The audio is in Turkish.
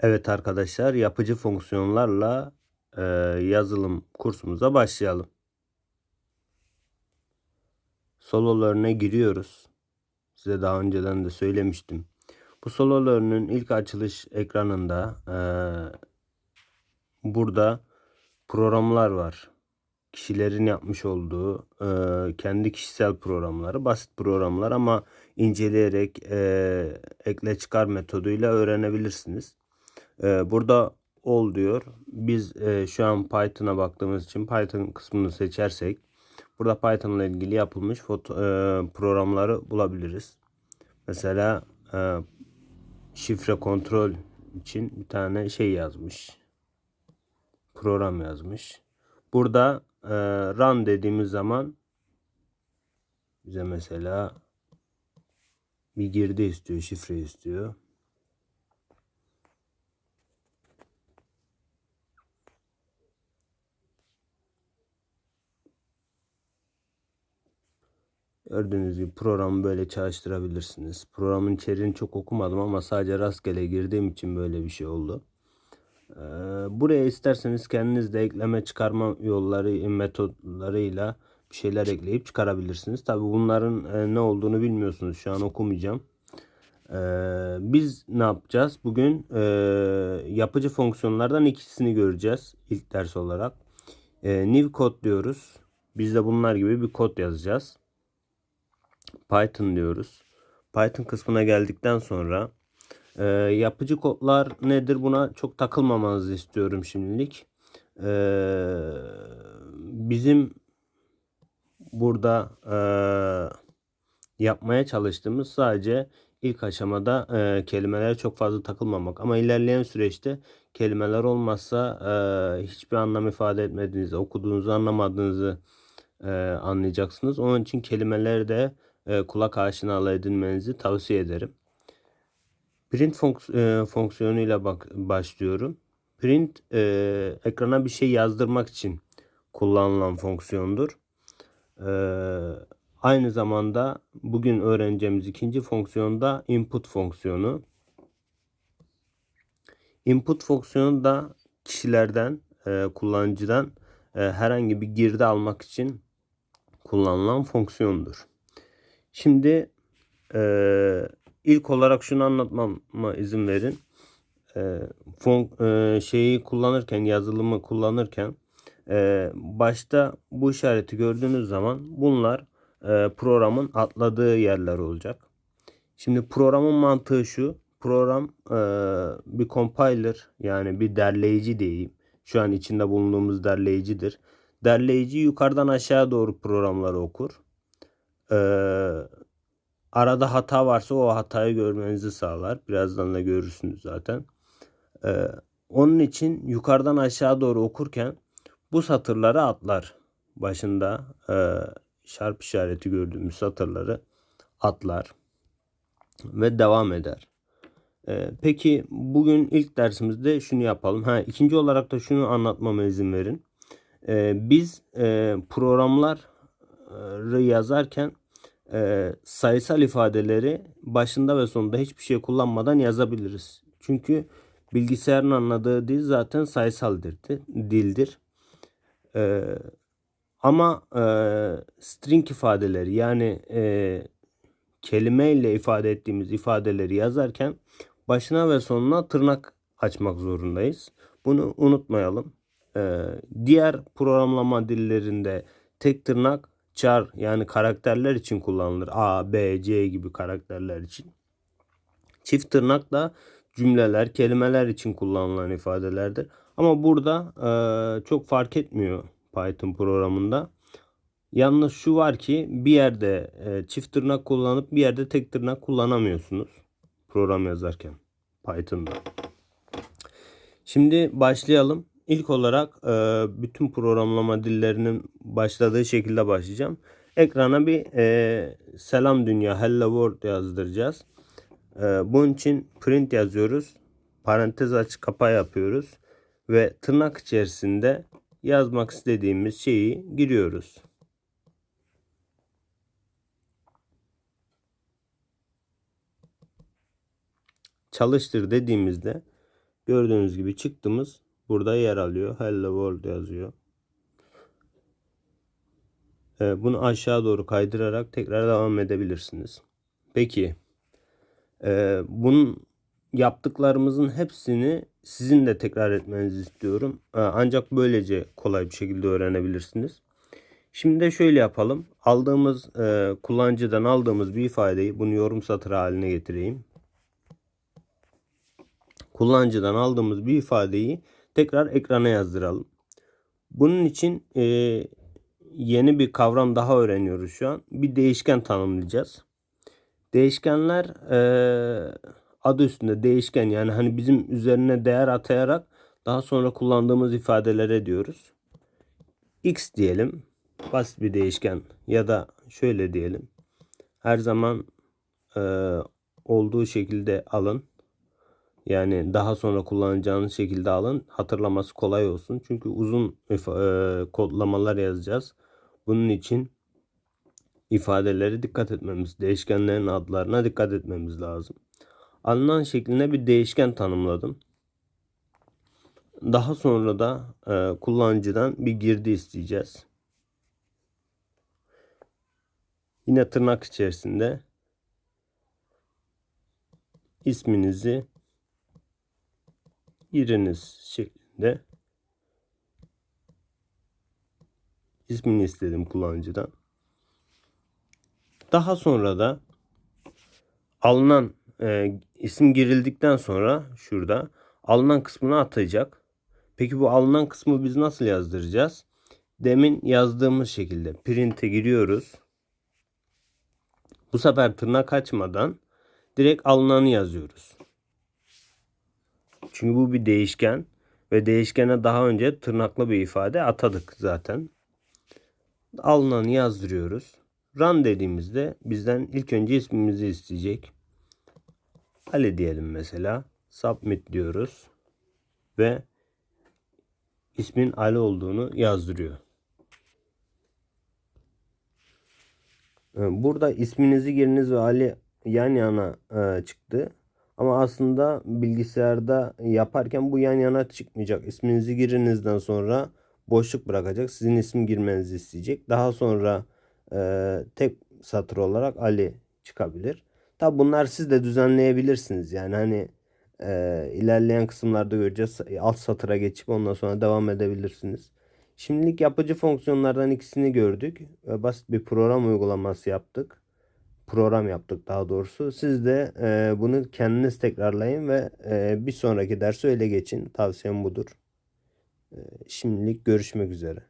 Evet arkadaşlar yapıcı fonksiyonlarla e, yazılım kursumuza başlayalım. Solo Learn'e giriyoruz. Size daha önceden de söylemiştim. Bu Solo Learn'ün ilk açılış ekranında e, burada programlar var. Kişilerin yapmış olduğu e, kendi kişisel programları, basit programlar ama inceleyerek e, ekle çıkar metoduyla öğrenebilirsiniz. Ee, burada all diyor. Biz e, şu an Python'a baktığımız için Python kısmını seçersek burada Python ile ilgili yapılmış foto, e, programları bulabiliriz. Mesela e, şifre kontrol için bir tane şey yazmış. Program yazmış. Burada e, run dediğimiz zaman bize mesela bir girdi istiyor, şifre istiyor. Gördüğünüz gibi programı böyle çalıştırabilirsiniz. Programın içeriğini çok okumadım ama sadece rastgele girdiğim için böyle bir şey oldu. Ee, buraya isterseniz kendiniz de ekleme çıkarma yolları, metodlarıyla bir şeyler ekleyip çıkarabilirsiniz. Tabi bunların e, ne olduğunu bilmiyorsunuz. Şu an okumayacağım. Ee, biz ne yapacağız? Bugün e, yapıcı fonksiyonlardan ikisini göreceğiz ilk ders olarak. E, new code diyoruz. Biz de bunlar gibi bir kod yazacağız. Python diyoruz. Python kısmına geldikten sonra e, yapıcı kodlar nedir buna çok takılmamanızı istiyorum şimdilik. E, bizim burada e, yapmaya çalıştığımız sadece ilk aşamada e, kelimelere çok fazla takılmamak. Ama ilerleyen süreçte kelimeler olmazsa e, hiçbir anlam ifade etmediğinizi, okuduğunuzu anlamadığınızı e, anlayacaksınız. Onun için kelimeleri de kulak aşinalığı edinmenizi tavsiye ederim. Print fonks e, fonksiyonuyla bak başlıyorum. Print e, ekrana bir şey yazdırmak için kullanılan fonksiyondur. E, aynı zamanda bugün öğreneceğimiz ikinci fonksiyonda input fonksiyonu. Input fonksiyonu da kişilerden, e, kullanıcıdan e, herhangi bir girdi almak için kullanılan fonksiyondur. Şimdi e, ilk olarak şunu anlatmama izin verin. E, fon, e, şeyi kullanırken, yazılımı kullanırken e, başta bu işareti gördüğünüz zaman bunlar e, programın atladığı yerler olacak. Şimdi programın mantığı şu. Program e, bir compiler yani bir derleyici diyeyim. Şu an içinde bulunduğumuz derleyicidir. Derleyici yukarıdan aşağı doğru programları okur. Ee, arada hata varsa o hatayı görmenizi sağlar. Birazdan da görürsünüz zaten. Ee, onun için yukarıdan aşağı doğru okurken bu satırları atlar. Başında e, şarp işareti gördüğümüz satırları atlar ve devam eder. Ee, peki bugün ilk dersimizde şunu yapalım. Ha, ikinci olarak da şunu anlatmama izin verin. Ee, biz e, programları yazarken e, sayısal ifadeleri başında ve sonunda hiçbir şey kullanmadan yazabiliriz. Çünkü bilgisayarın anladığı dil zaten sayısal dildir. E, ama e, string ifadeleri yani e, kelime ile ifade ettiğimiz ifadeleri yazarken başına ve sonuna tırnak açmak zorundayız. Bunu unutmayalım. Ee, diğer programlama dillerinde tek tırnak char yani karakterler için kullanılır. A, B, C gibi karakterler için. Çift tırnak da cümleler, kelimeler için kullanılan ifadelerdir. Ama burada e, çok fark etmiyor Python programında. Yalnız şu var ki bir yerde e, çift tırnak kullanıp bir yerde tek tırnak kullanamıyorsunuz program yazarken Python'da. Şimdi başlayalım. İlk olarak e, bütün programlama dillerinin başladığı şekilde başlayacağım. Ekrana bir e, selam dünya hello world yazdıracağız. E, bunun için print yazıyoruz. Parantez aç kapa yapıyoruz. Ve tırnak içerisinde yazmak istediğimiz şeyi giriyoruz. Çalıştır dediğimizde Gördüğünüz gibi çıktığımız burada yer alıyor. Hello World yazıyor. Ee, Bunu aşağı doğru kaydırarak tekrar devam edebilirsiniz. Peki e, bunun yaptıklarımızın hepsini sizin de tekrar etmenizi istiyorum. Ee, Ancak böylece kolay bir şekilde öğrenebilirsiniz. Şimdi de şöyle yapalım. Aldığımız e, kullanıcıdan aldığımız bir ifadeyi bunu yorum satırı haline getireyim. Kullanıcıdan aldığımız bir ifadeyi tekrar ekrana yazdıralım. Bunun için e, yeni bir kavram daha öğreniyoruz şu an. Bir değişken tanımlayacağız. Değişkenler e, adı üstünde değişken yani hani bizim üzerine değer atayarak daha sonra kullandığımız ifadelere diyoruz. X diyelim. Basit bir değişken ya da şöyle diyelim. Her zaman e, olduğu şekilde alın. Yani daha sonra kullanacağınız şekilde alın. Hatırlaması kolay olsun. Çünkü uzun e, kodlamalar yazacağız. Bunun için ifadeleri dikkat etmemiz, değişkenlerin adlarına dikkat etmemiz lazım. Alınan şekline bir değişken tanımladım. Daha sonra da e, kullanıcıdan bir girdi isteyeceğiz. Yine tırnak içerisinde isminizi giriniz şeklinde ismini istedim kullanıcıdan. Daha sonra da alınan e, isim girildikten sonra şurada alınan kısmını atayacak. Peki bu alınan kısmı biz nasıl yazdıracağız? Demin yazdığımız şekilde print'e giriyoruz. Bu sefer tırnak açmadan direkt alınanı yazıyoruz. Çünkü bu bir değişken ve değişkene daha önce tırnaklı bir ifade atadık zaten. Alınanı yazdırıyoruz. Run dediğimizde bizden ilk önce ismimizi isteyecek. Ali diyelim mesela. Submit diyoruz. Ve ismin Ali olduğunu yazdırıyor. Ee, Burada isminizi giriniz ve Ali yan yana e, çıktı. Ama aslında bilgisayarda yaparken bu yan yana çıkmayacak. İsminizi girinizden sonra boşluk bırakacak. Sizin isim girmenizi isteyecek. Daha sonra e, tek satır olarak Ali çıkabilir. Tabi bunlar siz de düzenleyebilirsiniz. Yani hani e, ilerleyen kısımlarda göreceğiz. Alt satıra geçip ondan sonra devam edebilirsiniz. Şimdilik yapıcı fonksiyonlardan ikisini gördük. Basit bir program uygulaması yaptık. Program yaptık daha doğrusu. Siz de e, bunu kendiniz tekrarlayın ve e, bir sonraki dersi öyle geçin. Tavsiyem budur. E, şimdilik görüşmek üzere.